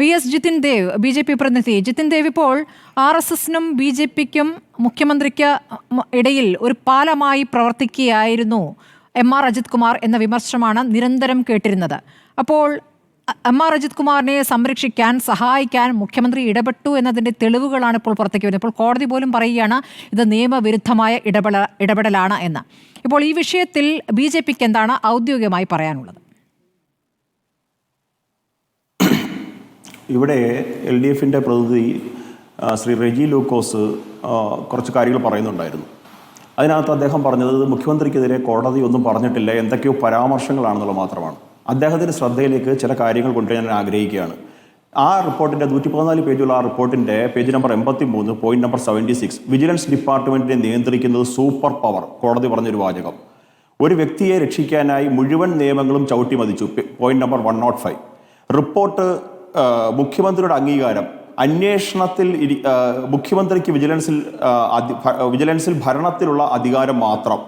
V S Jithin Dev B J P പ്രതിനിധി. ജിതിൻ ദേവ് ഇപ്പോൾ R S എസിനും ബി ജെ പിക്കും മുഖ്യമന്ത്രിക്ക് ഇടയിൽ ഒരു പാലമായി പ്രവർത്തിക്കുകയായിരുന്നു എം ആർ അജിത് കുമാർ എന്ന വിമർശനമാണ് നിരന്തരം കേട്ടിരുന്നത്. അപ്പോൾ എം ആർ അജിത് കുമാറിനെ സംരക്ഷിക്കാൻ സഹായിക്കാൻ മുഖ്യമന്ത്രി ഇടപെട്ടു എന്നതിന്റെ തെളിവുകളാണ് ഇപ്പോൾ പുറത്തേക്ക് വരുന്നത്. ഇപ്പോൾ കോടതി പോലും പറയുകയാണ് ഇത് നിയമവിരുദ്ധമായ ഇടപെട ഇടപെടലാണ് എന്ന്. ഇപ്പോൾ ഈ വിഷയത്തിൽ ബി ജെ പിക്ക് എന്താണ് ഔദ്യോഗികമായി പറയാനുള്ളത്? ഇവിടെ എൽ ഡി എഫിന്റെ പ്രതിനിധി ശ്രീ റെജി ലൂക്കോസ് കുറച്ച് കാര്യങ്ങൾ പറയുന്നുണ്ടായിരുന്നു. അതിനകത്ത് അദ്ദേഹം പറഞ്ഞത് മുഖ്യമന്ത്രിക്കെതിരെ കോടതി ഒന്നും പറഞ്ഞിട്ടില്ല എന്തൊക്കെയോ പരാമർശങ്ങളാണെന്നുള്ളത് മാത്രമാണ്. അദ്ദേഹത്തിന്റെ ശ്രദ്ധയിലേക്ക് ചില കാര്യങ്ങൾ കൊണ്ടുവരാൻ ഞാൻ ആഗ്രഹിക്കുകയാണ്. ആ റിപ്പോർട്ടിന്റെ നൂറ്റി പതിനാല് പേജുള്ള ആ റിപ്പോർട്ടിന്റെ പേജ് നമ്പർ എൺപത്തി മൂന്ന് point number seventy six vigilance ഡിപ്പാർട്ട്മെന്റിനെ നിയന്ത്രിക്കുന്നത് സൂപ്പർ പവർ കോടതി പറഞ്ഞൊരു വാചകം. ഒരു വ്യക്തിയെ രക്ഷിക്കാനായി മുഴുവൻ നിയമങ്ങളും ചവിട്ടി മതിച്ചു point number one note five report ആ, മുഖ്യമന്ത്രിയുടെ അംഗീകാരം. അന്വേഷണത്തിൽ മുഖ്യമന്ത്രിക്ക് വിജിലൻസിൽ വിജിലൻസിൽ ഭരണത്തിലുള്ള അധികാരം മാത്രം.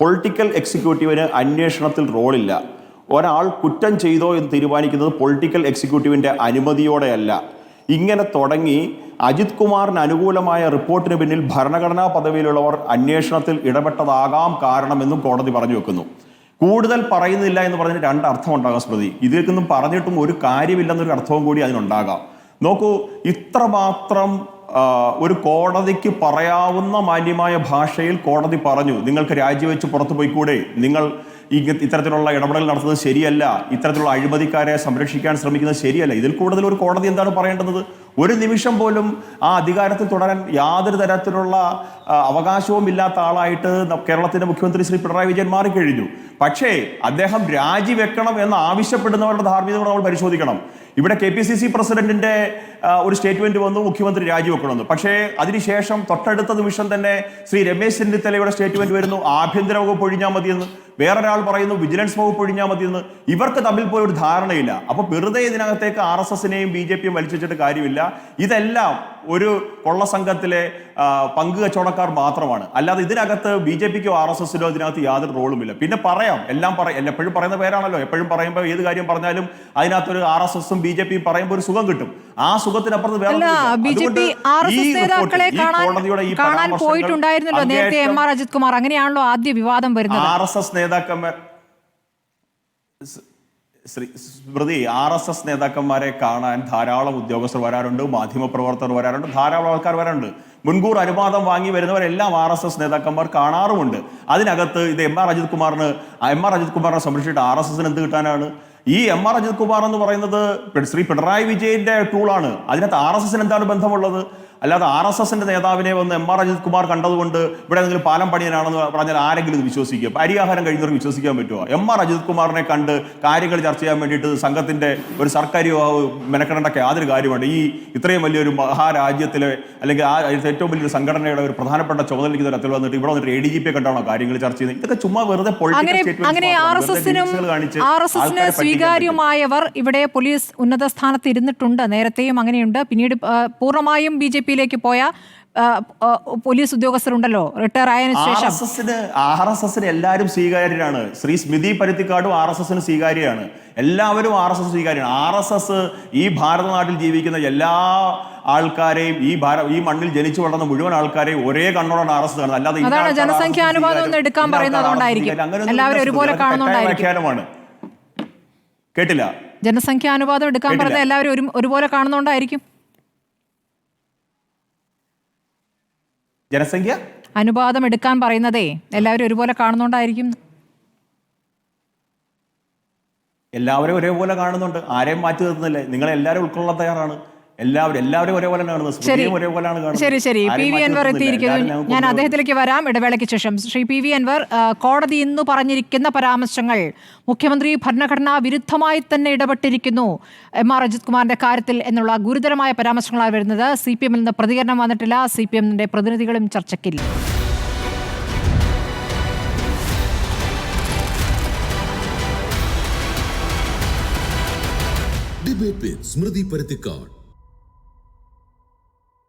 പൊളിറ്റിക്കൽ എക്സിക്യൂട്ടീവിന് അന്വേഷണത്തിൽ റോളില്ല. ഒരാൾ കുറ്റം ചെയ്തോ എന്ന് തീരുമാനിക്കുന്നത് പൊളിറ്റിക്കൽ എക്സിക്യൂട്ടീവിന്റെ അനുമതിയോടെയല്ല. ഇങ്ങനെ തുടങ്ങി അജിത് കുമാറിന് അനുകൂലമായ റിപ്പോർട്ടിന് പിന്നിൽ ഭരണഘടനാ പദവിയിലുള്ളവർ അന്വേഷണത്തിൽ ഇടപെട്ടതാകാം കാരണമെന്നും കോടതി പറഞ്ഞു വെക്കുന്നു. കൂടുതൽ പറയുന്നില്ല എന്ന് പറഞ്ഞ രണ്ട് അർത്ഥം ഉണ്ടാകാം സ്മൃതി. ഇതിലേക്കൊന്നും പറഞ്ഞിട്ടും ഒരു കാര്യമില്ലെന്നൊരു അർത്ഥവും കൂടി അതിനുണ്ടാകാം. നോക്കൂ ഇത്രമാത്രം മാത്രം ഒരു കോടതിക്ക് പറയാവുന്ന മാന്യമായ ഭാഷയിൽ കോടതി പറഞ്ഞു. നിങ്ങൾക്ക് രാജിവെച്ച് പുറത്തു പോയിക്കൂടെ നിങ്ങൾ ഇത്തരത്തിലുള്ള ഇടപെടൽ നടത്തുന്നത് ശരിയല്ല. ഇത്തരത്തിലുള്ള അഴിമതിക്കാരെ സംരക്ഷിക്കാൻ ശ്രമിക്കുന്നത് ശരിയല്ല. ഇതിൽ കൂടുതൽ ഒരു കോടതി എന്താണ് പറയേണ്ടത് ഒരു നിമിഷം പോലും ആ അധികാരത്തിൽ തുടരാൻ യാതൊരു തരത്തിലുള്ള അവകാശവും ഇല്ലാത്ത ആളായിട്ട് കേരളത്തിന്റെ മുഖ്യമന്ത്രി ശ്രീ പിണറായി വിജയൻ മാറിക്കഴിഞ്ഞു. പക്ഷേ അദ്ദേഹം രാജിവെക്കണം എന്ന് ആവശ്യപ്പെടുന്നവരുടെ ധാർമ്മികത നമ്മൾ പരിശോധിക്കണം. ഇവിടെ കെ പി സി സി പ്രസിഡന്റിന്റെ ഒരു സ്റ്റേറ്റ്മെന്റ് വന്നു മുഖ്യമന്ത്രി രാജിവെക്കണമെന്ന്. പക്ഷേ അതിനുശേഷം തൊട്ടടുത്ത നിമിഷം തന്നെ ശ്രീ രമേശ് ചെന്നിത്തലയുടെ സ്റ്റേറ്റ്മെന്റ് വരുന്നു. ആഭ്യന്തര വകുപ്പ് ഒഴിഞ്ഞാൽ മതിയെന്ന് വേറൊരാൾ പറയുന്നു വിജിലൻസ് വകുപ്പ് ഒഴിഞ്ഞാൽ മതിയെന്ന്. ഇവർക്ക് തമ്മിൽ പോലും ഒരു ധാരണയില്ല. അപ്പൊ വെറുതെ ഇതിനകത്തേക്ക് ആർ എസ് എസിനെയും ബി ജെ പിയും വലിച്ചിട്ട് കാര്യമില്ല. ഇതെല്ലാം ഒരു കൊള്ളസംഘത്തിലെ സംഘത്തിലെ പങ്ക് കച്ചവടക്കാർ മാത്രമാണ്. അല്ലാതെ ഇതിനകത്ത് ബി ജെ പിക്കോ ആർ എസ് എസിനോ ഇതിനകത്ത് യാതൊരു റോളുമില്ല. പിന്നെ പറയാം എല്ലാം പറയാം എപ്പോഴും പറയുന്ന പേരാണല്ലോ. എപ്പോഴും പറയുമ്പോൾ ഏത് കാര്യം പറഞ്ഞാലും അതിനകത്തൊരു ആർ എസ് എസും ബി ജെ പിയും പറയുമ്പോൾ ഒരു സുഖം കിട്ടും. ആ സുഖത്തിനപ്പുറത്ത് വേറെ കോടതിയുടെ ഈ വരുന്നത്. ആർ എസ് എസ് നേതാക്കന്മാർ സ്മൃതി ആർ എസ് എസ് നേതാക്കന്മാരെ കാണാൻ ധാരാളം ഉദ്യോഗസ്ഥർ വരാറുണ്ട് മാധ്യമപ്രവർത്തകർ വരാറുണ്ട് ധാരാളം ആൾക്കാർ വരാറുണ്ട്. മുൻകൂർ അനുവാദം വാങ്ങി വരുന്നവരെല്ലാം ആർ എസ് എസ് നേതാക്കന്മാർ കാണാറുമുണ്ട്. അതിനകത്ത് ഇത് എം ആർ അജിത് കുമാറിന് എം ആർ അജിത് കുമാറിനെ സംരക്ഷിച്ചിട്ട് ആർ എസ് എസിന് എന്ത് കിട്ടാനാണ്? ഈ എം ആർ അജിത് കുമാർ എന്ന് പറയുന്നത് ശ്രീ പിണറായി വിജയന്റെ ടൂളാണ് അതിനകത്ത് ആർ എസ് എസിന് എന്താണ് ബന്ധമുള്ളത്? അല്ലാതെ ആർ എസ് എസിന്റെ നേതാവിനെ വന്ന് എം ആർ അജിത് കുമാർ കണ്ടതുകൊണ്ട് ഇവിടെ എന്തെങ്കിലും പാലം പണിയനാണെന്ന് പറഞ്ഞാൽ ആരെങ്കിലും ഇത് വിശ്വസിക്കും? അരിയാഹാരം കഴിഞ്ഞവർക്ക് വിശ്വസിക്കാൻ പറ്റുമോ? എം ആർ അജിത് കുമാറിനെ കണ്ട് കാര്യങ്ങൾ ചർച്ച ചെയ്യാൻ വേണ്ടിയിട്ട് സംഘത്തിന്റെ ഒരു സർക്കാർ യുവാവ് മെനക്കെടേണ്ട യാതൊരു കാര്യമാണ് ഈ ഇത്രയും വലിയൊരു മഹാരാജ്യത്തിലെ അല്ലെങ്കിൽ ആ ഏറ്റവും വലിയൊരു സംഘടനയുടെ ഒരു പ്രധാനപ്പെട്ട ചുമതലയ്ക്ക് തരത്തിൽ വന്നിട്ട് ഇവിടെ വന്നിട്ട് എ ഡി ജി പി കണ്ടാണോ കാര്യങ്ങൾ ചർച്ച ചെയ്യുന്നത്? ഇതൊക്കെ ചുമ്മാ വെറുതെ പൊളിറ്റിക്കൽ സ്വീകാര്യമായവർ ഇവിടെ പോലീസ് ഉന്നത സ്ഥാനത്ത് ഇരുന്നിട്ടുണ്ട്. നേരത്തെയും അങ്ങനെയുണ്ട്. പിന്നീട് പൂർണമായും ബി ജെ പിയിലേക്ക് പോയ പോലീസ് ഉദ്യോഗസ്ഥരുണ്ടല്ലോ റിട്ടയർ ആയതിനു ശേഷം. ആർ എസ് എസിന് എല്ലാവരും സ്വീകാര്യരാണ്. ശ്രീ സ്മിതി പരുത്തിക്കാടും ആർ എസ് എസിന് സ്വീകാര്യമാണ് എല്ലാവരും ആർ എസ് എസ് സ്വീകാര്യമാണ്. ആർ എസ് എസ് ഈ ഭാരതനാട്ടിൽ ജീവിക്കുന്ന എല്ലാ ആൾക്കാരെയും ഈ ഭാര ഈ മണ്ണിൽ ജനിച്ചു വളർന്ന മുഴുവൻ ആൾക്കാരെയും ഒരേ കണ്ണോടാണ് ആർ എസ് കാണുന്നത്. അല്ലാതെ ജനസംഖ്യാനുപാതം എടുക്കാൻ. എല്ലാവരും ഒരുപോലെ കേട്ടില്ല? ജനസംഖ്യാനുപാതം എടുക്കാൻ പറഞ്ഞ എല്ലാവരും ഒരു ഒരുപോലെ കാണുന്നോണ്ടായിരിക്കും ജനസംഖ്യ? അനുപാതം എടുക്കാൻ പറയുന്നതേ എല്ലാവരും ഒരുപോലെ കാണുന്നുണ്ടായിരിക്കും. എല്ലാവരും ഒരേപോലെ കാണുന്നുണ്ട്. ആരെയും മാറ്റി നിർത്തുന്നില്ലേ. നിങ്ങൾ എല്ലാവരും ഉൾക്കൊള്ളാൻ തയ്യാറാണ്. എല്ലാവരും എല്ലാവരും ഒരേപോലെ കാണുന്നത്. ശരി. ഒരേപോലെയാണ് കാണുന്നത്. ശരി ശരി. P V Anvar. എത്തിയിരിക്കുന്നു. ഞാൻ അദ്ദേഹത്തിലേക്ക് വരാം ഇടവേളയ്ക്ക് ശേഷം. ശ്രീ പി വി അൻവർ കോടതി ഇന്ന് പറഞ്ഞിരിക്കുന്ന പരാമർശങ്ങൾ മുഖ്യമന്ത്രി ഭരണഘടനാ വിരുദ്ധമായി തന്നെ ഇടപെട്ടിരിക്കുന്നു. എം ആർ അജിത് കുമാറിന്റെ കാര്യത്തിൽ എന്നുള്ള ഗുരുതരമായ പരാമർശങ്ങളാണ് വരുന്നത്. സി പി എമ്മിൽ നിന്ന് പ്രതികരണം വന്നിട്ടില്ല. സി പി എമ്മിന്റെ പ്രതിനിധികളും ചർച്ചയ്ക്കില്ല. ഡിബേറ്റ് സ്മൃതി പരുത്തിക്കാട്